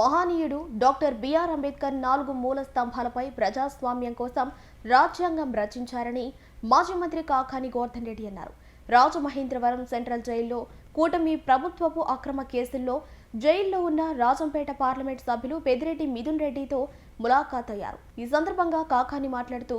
మహానీయుడు doctor BR Ambedkar నాలుగు మూల స్తంభాలపై ప్రజాస్వామ్యం కోసం రాజ్యాంగం రచించారని మాజీ మంత్రి కాకాని గోవర్ధన్ రెడ్డి అన్నారు. రాజమహేంద్రవరం సెంట్రల్ జైల్లో కూటమి ప్రభుత్వపు అక్రమ కేసుల్లో జైల్లో ఉన్న రాజంపేట పార్లమెంట్ సభ్యులు పెదిరెడ్డి మిథున్ రెడ్డితో ములాఖాత్ అయ్యారు ఈ సందర్భంగా కాకాని మాట్లాడుతూ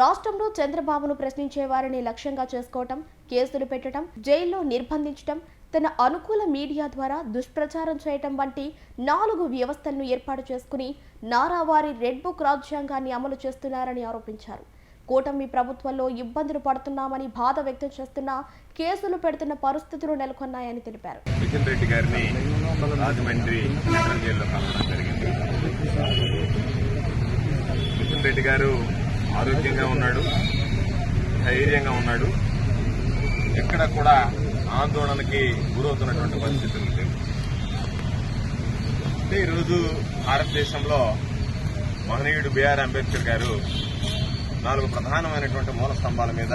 రాష్ట్రంలో చంద్రబాబును ప్రశ్నించే వారిని లక్ష్యంగా చేసుకోవటం కేసులు పెట్టడం జైల్లో నిర్బంధించటం తన అనుకూల మీడియా ద్వారా దుష్ప్రచారం చేయటం వంటి నాలుగు వ్యవస్థలను ఏర్పాటు చేసుకుని నారావారి రెడ్ బుక్ రాజ్యాంగాన్ని అమలు చేస్తున్నారని ఆరోపించారు. కూటమి ప్రభుత్వంలో ఇబ్బందులు పడుతున్నామని బాధ వ్యక్తం చేస్తున్నా కేసులు పెడుతున్న పరిస్థితులు నెలకొన్నాయని తెలిపారు. కిషన్ రెడ్డి గారిని రాజమండ్రి సెంట్రల్ జైల్లో కలవడం జరిగింది. కిషన్ రెడ్డి గారు ఆరోగ్యంగా ఉన్నాడు ధైర్యంగా ఉన్నాడు. ఎక్కడ కూడా ఆందోళనకి గురవుతున్నటువంటి పరిస్థితులు లేవు అంటే ఈరోజు భారతదేశంలో మహనీయుడు బిఆర్ అంబేద్కర్ గారు నాలుగు ప్రధానమైనటువంటి మూల స్తంభాల మీద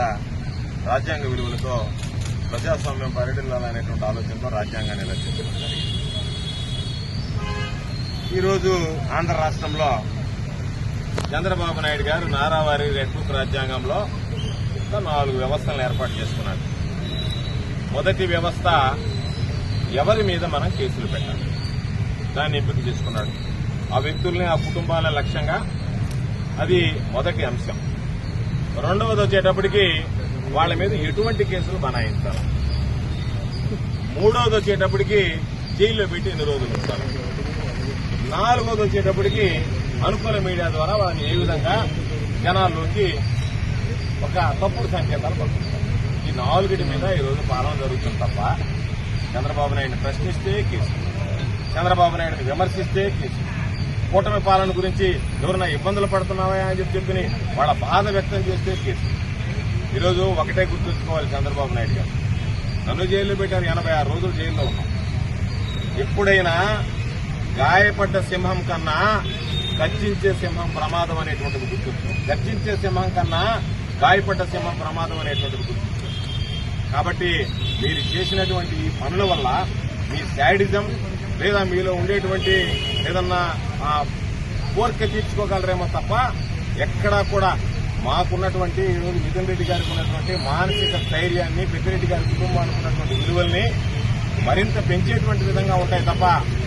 రాజ్యాంగ విలువలతో ప్రజాస్వామ్యం పరిడిల్లాలనేటువంటి ఆలోచనతో రాజ్యాంగాన్ని రచించడం జరిగింది. ఈరోజు ఆంధ్ర రాష్ట్రంలో చంద్రబాబు నాయుడు గారు నారావారి రెడ్ రాజ్యాంగంలో నాలుగు వ్యవస్థలను ఏర్పాటు చేసుకున్నారు. మొదటి వ్యవస్థ ఎవరి మీద మనం కేసులు పెట్టాలి? దాన్ని ఎంపిక చేసుకున్నాడు. ఆ వ్యక్తుల్ని ఆ కుటుంబాల లక్ష్యంగా అది మొదటి అంశం. రెండవది వచ్చేటప్పటికి వాళ్ళ మీద ఎటువంటి కేసులు బనాయిస్తారు మూడవది వచ్చేటప్పటికి జైల్లో పెట్టి ఎన్ని రోజులు ఉంటారు నాలుగోది వచ్చేటప్పటికి అనుకూల మీడియా ద్వారా వాళ్ళని ఏ విధంగా జనాల్లోకి ఒక తప్పుడు సంకేతాలు పంపిస్తారు? ఈ నాలుగిటి మీద ఈరోజు పాలన జరుగుతుంది తప్ప చంద్రబాబు నాయుడిని ప్రశ్నిస్తే కేసు. చంద్రబాబు నాయుడిని విమర్శిస్తే కేసు. కూటమి పాలన గురించి ఎవరైనా ఇబ్బందులు పడుతున్నావా అని చెప్పి చెప్పి వాళ్ళ బాధ వ్యక్తం చేస్తే కేసు. ఈరోజు ఒకటే గుర్తుంచుకోవాలి చంద్రబాబు నాయుడు గారు. నన్ను జైల్లో పెట్టారు ఎనభై ఆరు రోజులు జైల్లో ఉన్నాం. ఎప్పుడైనా గాయపడ్డ సింహం కన్నా గర్జించే సింహం ప్రమాదం అనేటువంటిది గుర్తుంచుకో. గర్జించే సింహం కన్నా గాయపడ్డ సింహం ప్రమాదం అనేటువంటిది గుర్తుంచుకో. కాబట్టి మీరు చేసినటువంటి ఈ పనుల వల్ల మీ శాడిజం లేదా మీలో ఉండేటువంటి ఏదన్నా కోరిక తీర్చుకోగలరేమో తప్ప ఎక్కడా కూడా మాకున్నటువంటి ఈరోజు మిథున్ రెడ్డి గారికి ఉన్నటువంటి మానసిక స్థైర్యాన్ని పెద్దిరెడ్డి గారి కుటుంబానికి ఉన్నటువంటి విలువల్ని మరింత పెంచేటువంటి విధంగా ఉంటాయి తప్ప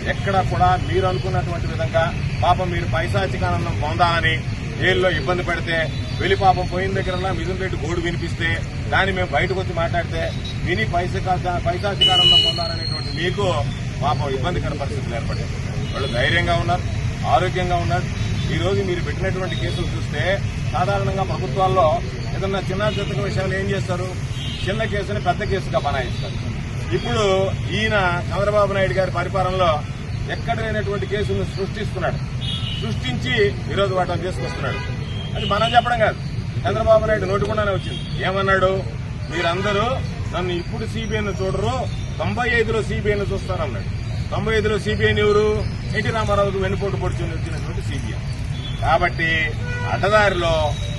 ఎక్కడా కూడా మీరు అనుకున్నటువంటి విధంగా పాపం మీరు పైశాచికానందం పొందాలని జైల్లో ఇబ్బంది పెడితే వెళ్ళి పాపం పోయిన దగ్గర మిథున్ రెడ్డి గోడు వినిపిస్తే దాన్ని మేము బయటకు వచ్చి మాట్లాడితే విని పైసా పైసాధికారంలో పొందాలనేటువంటి మీకు పాపం ఇబ్బందికర పరిస్థితులు ఏర్పడ్డాయి. వాళ్ళు ధైర్యంగా ఉన్నారు ఆరోగ్యంగా ఉన్నారు. ఈ రోజు మీరు పెట్టినటువంటి కేసులు చూస్తే సాధారణంగా ప్రభుత్వాల్లో ఏదన్నా చిన్న చిన్న విషయాలు ఏం చేస్తారు? చిన్న కేసుని పెద్ద కేసుగా బనాయిస్తారు. ఇప్పుడు ఈయన చంద్రబాబు నాయుడు గారి పరిపాలనలో ఎక్కడ లేనటువంటి కేసులను సృష్టిస్తున్నాడు? సృష్టించి ఈరోజు వాటిని తీసుకొస్తున్నాడు. అది మనం చెప్పడం కాదు. చంద్రబాబు నాయుడు నోటుకుండానే వచ్చింది. ఏమన్నాడు? మీరందరూ నన్ను ఇప్పుడు సిబిఐను చూడరు తొంభై ఐదులో సిబిఐను చూస్తారన్నాడు తొంభై ఐదులో సిబిఐని ఎవరు? ఎన్టీ రామారావుకు వెన్నుపోటు పొడిచి వచ్చినటువంటి సిబిఐ. కాబట్టి అడ్డదారిలో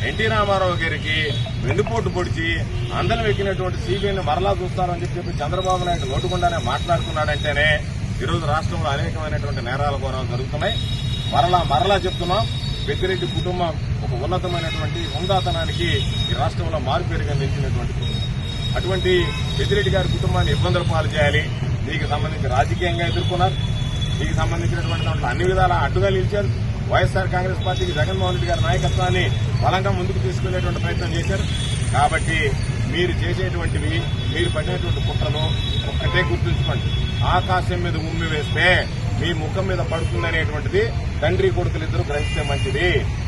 ఎన్టీ రామారావు గారికి వెన్నుపోటు పొడిచి అందరం ఎక్కినటువంటి సిబిఐని మరలా చూస్తారని చెప్పి చెప్పి చంద్రబాబు నాయుడు నోటుకుండానే మాట్లాడుతున్నాడంటేనే ఈరోజు రాష్ట్రంలో అనేకమైనటువంటి నేరాల ఘోరాలు జరుగుతున్నాయి. మరలా మరలా చెప్తున్నాం. పెద్దిరెడ్డి కుటుంబం ఒక ఉన్నతమైనటువంటి హుందాతనానికి ఈ రాష్ట్రంలో మారుపేరుగా నిలిచినటువంటి కుటుంబం. అటువంటి పెద్దిరెడ్డి గారి కుటుంబాన్ని ఇబ్బందులు పాలు చేయాలి. దీనికి సంబంధించి రాజకీయంగా ఎదుర్కొన్నారు. దీనికి సంబంధించినటువంటి దాంట్లో అన్ని విధాల అడ్డుగా నిలిచారు. వైఎస్ఆర్ కాంగ్రెస్ పార్టీకి జగన్మోహన్ రెడ్డి గారి నాయకత్వాన్ని బలంగా ముందుకు తీసుకెళ్ళేటువంటి ప్రయత్నం చేశారు. కాబట్టి మీరు చేసేటువంటివి మీరు పడినటువంటి కుట్రలు ఒక్కటే గుర్తుంచుకోండి. ఆకాశం మీద ఉమ్మి వేస్తే మీ ముఖం మీద పడుతుందనేటువంటిది తండ్రి కొడుకులు ఇద్దరు గ్రహిస్తే మంచిది.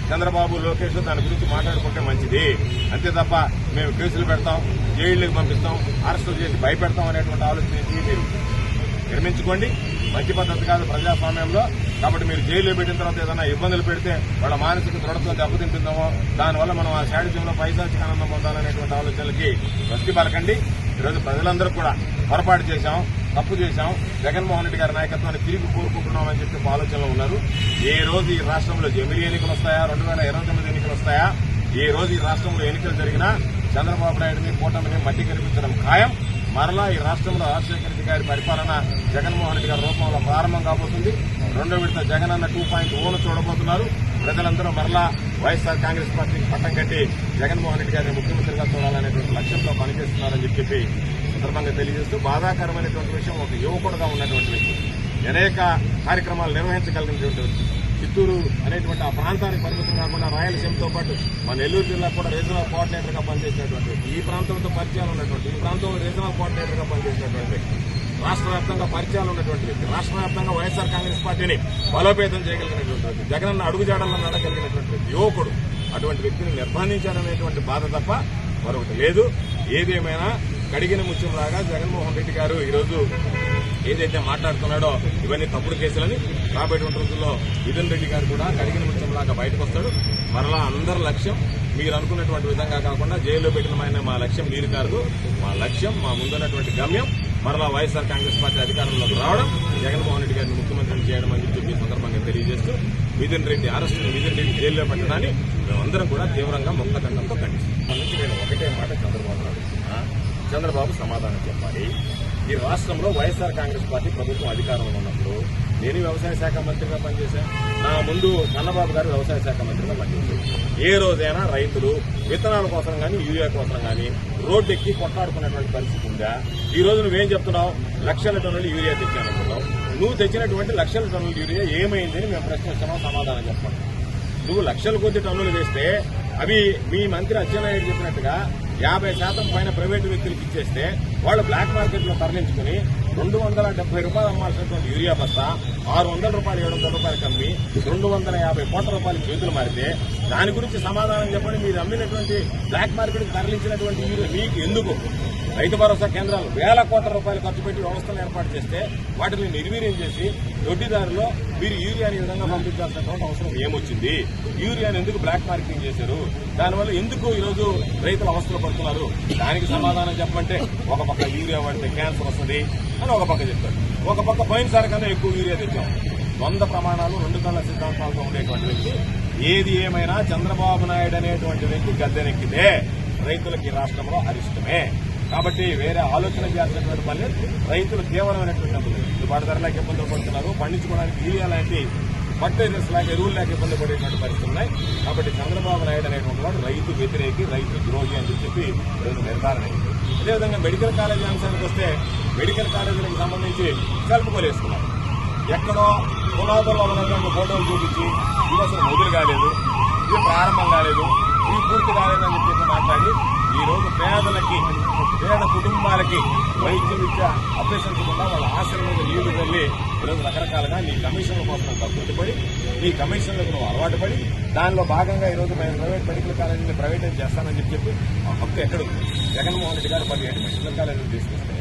చంద్రబాబు లోకేష్ దాని గురించి మాట్లాడుకుంటే మంచిది. అంతే తప్ప మేము కేసులు పెడతాం జైళ్ళకి పంపిస్తాం అరెస్టులు చేసి భయపెడతాం అనేటువంటి ఆలోచన మీరు నిర్మించుకోండి. మంచి పద్ధతి కాదు ప్రజాస్వామ్యంలో. కాబట్టి మీరు జైల్లో పెట్టిన తర్వాత ఏదైనా ఇబ్బందులు పెడితే వాళ్ళ మానసిక దృఢత్వం దెబ్బతింటుందామో. దానివల్ల మనం ఆ శాడిజంలో పైశాచిక ఆనందం పొందాలనేటువంటి ఆలోచనలకి వస్తి పలకండి ఈరోజు ప్రజలందరూ కూడా పొరపాటు చేశాం. తప్పు చేశాం. జగన్మోహన్ రెడ్డి గారి నాయకత్వాన్ని తిరిగి కోరుకుంటున్నామని చెప్పి ఆలోచనలో ఉన్నారు. ఏ రోజు ఈ రాష్ట్రంలో జమిలీ ఎన్నికలు వస్తాయా? రెండు వేల ఇరవై తొమ్మిది ఎన్నికలు వస్తాయా? ఏ రోజు ఈ రాష్ట్రంలో ఎన్నికలు జరిగినా చంద్రబాబు నాయుడిని కూటమిని మట్టి కనిపించడం ఖాయం. మరలా ఈ రాష్ట్రంలో రాజశేఖర రెడ్డి గారి పరిపాలన జగన్మోహన్ రెడ్డి గారి రూపంలో ప్రారంభం కాబోతుంది. రెండో విడత జగన్ అన్న టూ పాయింట్ ఓను చూడబోతున్నారు. ప్రజలందరూ మరలా వైఎస్ఆర్ కాంగ్రెస్ పార్టీకి పట్టం కట్టి జగన్మోహన్ రెడ్డి గారిని ముఖ్యమంత్రిగా చూడాలనేటువంటి లక్ష్యంతో పనిచేస్తున్నారని చెప్పి సందర్భంగా తెలియజేస్తూ బాధాకరమైనటువంటి విషయం ఒక యువకుడుగా ఉన్నటువంటి వ్యక్తి అనేక కార్యక్రమాలు నిర్వహించగలిగినటువంటి వ్యక్తి. చిత్తూరు అనేటువంటి ఆ ప్రాంతానికి పరిమితం కాకుండా రాయలసీమతో పాటు మా నెల్లూరు జిల్లా కూడా రీజనల్ కోఆర్డినేటర్గా పనిచేసినటువంటి వ్యక్తి. ఈ ప్రాంతంతో పరిచయాలు ఉన్నటువంటి ఈ ప్రాంతంలో రీజనల్ కోఆర్డినేటర్గా పనిచేసినటువంటి వ్యక్తి. రాష్ట్ర వ్యాప్తంగా పరిచయాలు ఉన్నటువంటి వ్యక్తి రాష్ట్ర వ్యాప్తంగా వైఎస్ఆర్ కాంగ్రెస్ పార్టీని బలోపేతం చేయగలిగినటువంటి వ్యక్తి జగనన్న అడుగుజాడల్లో నడగలిగినటువంటి వ్యక్తి. యువకుడు అటువంటి వ్యక్తిని నిర్బంధించారనేటువంటి బాధ తప్ప మరొకటి లేదు ఏదేమైనా కడిగిన ముత్యంలాగా జగన్మోహన్ రెడ్డి గారు ఈరోజు ఏదైతే మాట్లాడుతున్నాడో ఇవన్నీ తప్పుడు కేసులని రాబోయేటువంటి రోజుల్లో విజన్ రెడ్డి గారు కూడా కడిగిన ముత్యంలాగా బయటకు వస్తాడు. మరలా అందరి లక్ష్యం మీరు అనుకున్నటువంటి విధంగా కాకుండా జైల్లో పెట్టిన మా లక్ష్యం మీరు కాదు. మా లక్ష్యం మా ముందున్నటువంటి గమ్యం. మరలా వైఎస్ఆర్ కాంగ్రెస్ పార్టీ అధికారంలోకి రావడం జగన్మోహన్ రెడ్డి గారిని ముఖ్యమంత్రిని చేయడం అని చెప్పి సందర్భంగా తెలియజేస్తూ మిథున్ రెడ్డి అరెస్టుని మిథున్ రెడ్డి జైల్లో పెట్టడాన్ని మేమందరం కూడా తీవ్రంగా ముక్తఖండంతో ఖండిస్తున్నాం. మన నుంచి నేను ఒకటే మాట చంద్రబాబు నాయుడు చంద్రబాబు సమాధానం చెప్పాలి. ఈ రాష్ట్రంలో వైఎస్ఆర్ కాంగ్రెస్ పార్టీ ప్రభుత్వం అధికారంలో ఉన్నప్పుడు నేను వ్యవసాయ శాఖ మంత్రిగా పనిచేశాను. నా ముందు కన్నబాబు గారు వ్యవసాయ శాఖ మంత్రిగా పనిచేశారు. ఏ రోజైనా రైతులు విత్తనాల కోసం కానీ యూరియా కోసం కానీ రోడ్డు ఎక్కి కొట్లాడుకునేటువంటి పరిస్థితి ఉందా? ఈ రోజు నువ్వేం చెప్తున్నావు? లక్షల టన్నులు యూరియా తెచ్చానంటున్నావు నువ్వు తెచ్చినటువంటి లక్షల టన్నుల యూరియా ఏమైందని మేము ప్రశ్నిస్తున్నాం సమాధానం చెప్పండి. నువ్వు లక్షల కొద్ది టన్నులు వేస్తే అవి మీ మంత్రి అచ్చెన్నాయుడు చెప్పినట్టుగా యాభై శాతం పైన ప్రైవేటు వ్యక్తులకు ఇచ్చేస్తే వాళ్ళు బ్లాక్ మార్కెట్లో తరలించుకుని రెండు వందల డెబ్బై రూపాయలు అమ్మాల్సినటువంటి యూరియా బస్తా ఆరు వందల రూపాయలు ఏడు వందల రూపాయలు కమ్మి రెండు వందల యాభై కోట్ల రూపాయలు చేతులు మారితే దాని గురించి సమాధానం చెప్పండి. మీరు అమ్మినటువంటి బ్లాక్ మార్కెట్కి తరలించినటువంటి యూరియా మీకు ఎందుకు? రైతు భరోసా కేంద్రాలు వేల కోట్ల రూపాయలు ఖర్చు పెట్టి వ్యవస్థను ఏర్పాటు చేస్తే వాటిని నిర్వీర్యం చేసి దొడ్డిదారిలో మీరు యూరియాని ఈ విధంగా పంపించాల్సినటువంటి అవసరం ఏమొచ్చింది? యూరియాని ఎందుకు బ్లాక్ మార్కెటింగ్ చేశారు? దానివల్ల ఎందుకు ఈరోజు రైతులు అవస్థలు పడుతున్నారు? దానికి సమాధానం చెప్పంటే ఒక పక్క యూరియా వాడితే క్యాన్సర్ వస్తుంది అని ఒక పక్క చెప్తాడు ఒక పక్క పోయినసారి కన్నా ఎక్కువ యూరియా తెచ్చాం వంద ప్రమాణాలు రెండు కళ్ళ సిద్ధాంతాలతో ఉండేటువంటి వ్యక్తి. ఏది ఏమైనా చంద్రబాబు నాయుడు అనేటువంటి వ్యక్తి గద్దెనెక్కితే రైతులకి రాష్ట్రంలో అరిష్టమే. కాబట్టి వేరే ఆలోచన చేయాల్సినటువంటి పని రైతులు తీవ్రమైనటువంటి ఇబ్బందులు గిట్టుబాటు ధర లేక ఇబ్బందులు పడుతున్నారు. పండించుకోవడానికి యూరియా లాంటి ఫర్టిలైజర్స్ లాంటి ఎరువులు లేక ఇబ్బంది పడేటువంటి పరిస్థితులు ఉన్నాయి. కాబట్టి చంద్రబాబు నాయుడు అనేటువంటి వాడు రైతు వ్యతిరేకి రైతు ద్రోహి అని చెప్పి ఈరోజు నిర్ధారణ అయింది అదేవిధంగా మెడికల్ కాలేజీ అంశానికి వస్తే మెడికల్ కాలేజీలకు సంబంధించి కలుపుకోలేసుకున్నారు ఎక్కడో పునాదుల్లో ఉన్నటువంటి ఫోటోలు చూపించి ఇది అసలు మొదలు కాలేదు ఇది ప్రారంభం కాలేదు ఇది పూర్తి కాలేదని చెప్పి మాట్లాడి ఈ రోజు పేదలకి పేద కుటుంబాలకి వైద్య విద్య అభ్యసించకుండా వాళ్ళ ఆశ్రమంలో మీద నీళ్ళు వెళ్ళి ఈరోజు రకరకాలుగా నీ కమిషన్ల కోసం కక్కుర్తి పడి నీ కమిషన్లకు నువ్వు అలవాటు పడి దానిలో భాగంగా ఈరోజు మేము ప్రైవేట్ మెడికల్ కాలేజీని ప్రైవేటైజ్ చేస్తానని చెప్పి చెప్పి ఆ హక్కు ఎక్కడ ఉంది? జగన్మోహన్ రెడ్డి గారు పదిహేడు మెడికల్ కాలేజీలు తీసుకొస్తే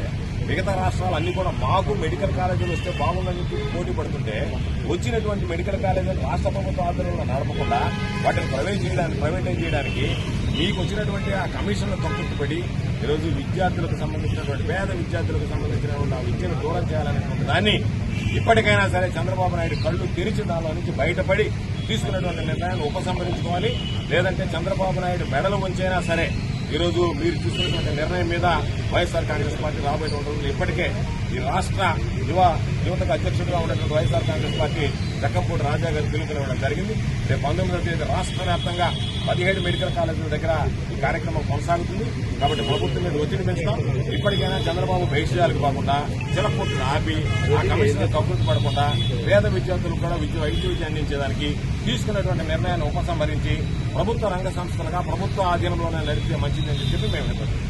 మిగతా రాష్ట్రాలు అన్ని కూడా మాకు మెడికల్ కాలేజీలు వస్తే బాగుందని చెప్పి పోటీ పడుతుంటే వచ్చినటువంటి మెడికల్ కాలేజీలు రాష్ట్ర ప్రభుత్వ ఆధ్వర్యంలో నడపకుండా వాటిని ప్రైవేట్ చేయడానికి ప్రైవేటైజ్ చేయడానికి మీకు వచ్చినటువంటి ఆ కమిషన్లు కక్కుర్తిపడి ఈరోజు విద్యార్థులకు సంబంధించినటువంటి పేద విద్యార్థులకు సంబంధించినటువంటి ఆ విద్యను దూరం చేయాలనేటువంటి దాన్ని ఇప్పటికైనా సరే చంద్రబాబు నాయుడు కళ్ళు తెరిచి దానిలో నుంచి బయటపడి తీసుకున్నటువంటి నిర్ణయాన్ని ఉపసంహరించుకోవాలి. లేదంటే చంద్రబాబు నాయుడు మెడలు ఉంచైనా సరే ఈరోజు మీరు తీసుకున్నటువంటి నిర్ణయం మీద వైఎస్ఆర్ కాంగ్రెస్ పార్టీ రాబోయే రోజులు ఇప్పటికే ఈ రాష్ట్ర యువ యువతకు అధ్యక్షుడిగా ఉన్నటువంటి వైఎస్ఆర్ కాంగ్రెస్ పార్టీ జక్కంపూడి రాజా గారు పిలుపునివ్వడం జరిగింది. రేపు పంతొమ్మిదవ తేదీ రాష్ట్ర వ్యాప్తంగా పదిహేడు మెడికల్ కాలేజీల దగ్గర ఈ కార్యక్రమం కొనసాగుతుంది. కాబట్టి ప్రభుత్వం మీద ఒత్తిడి పెంచుతాం. ఇప్పటికైనా చంద్రబాబు భవిష్యాలకు కాకుండా చిలకొట్టును ఆపి ఆ కమిషన్ కక్కుర్తి పడకుండా పేద విద్యార్థులకు కూడా విద్య వైద్య విద్య అందించేదానికి తీసుకున్నటువంటి నిర్ణయాన్ని ఉపసంహరించి ప్రభుత్వ రంగ సంస్థలుగా ప్రభుత్వ ఆధీనంలోనే మంచి మంచిదని చెప్పి మేము నిర్ణయించాం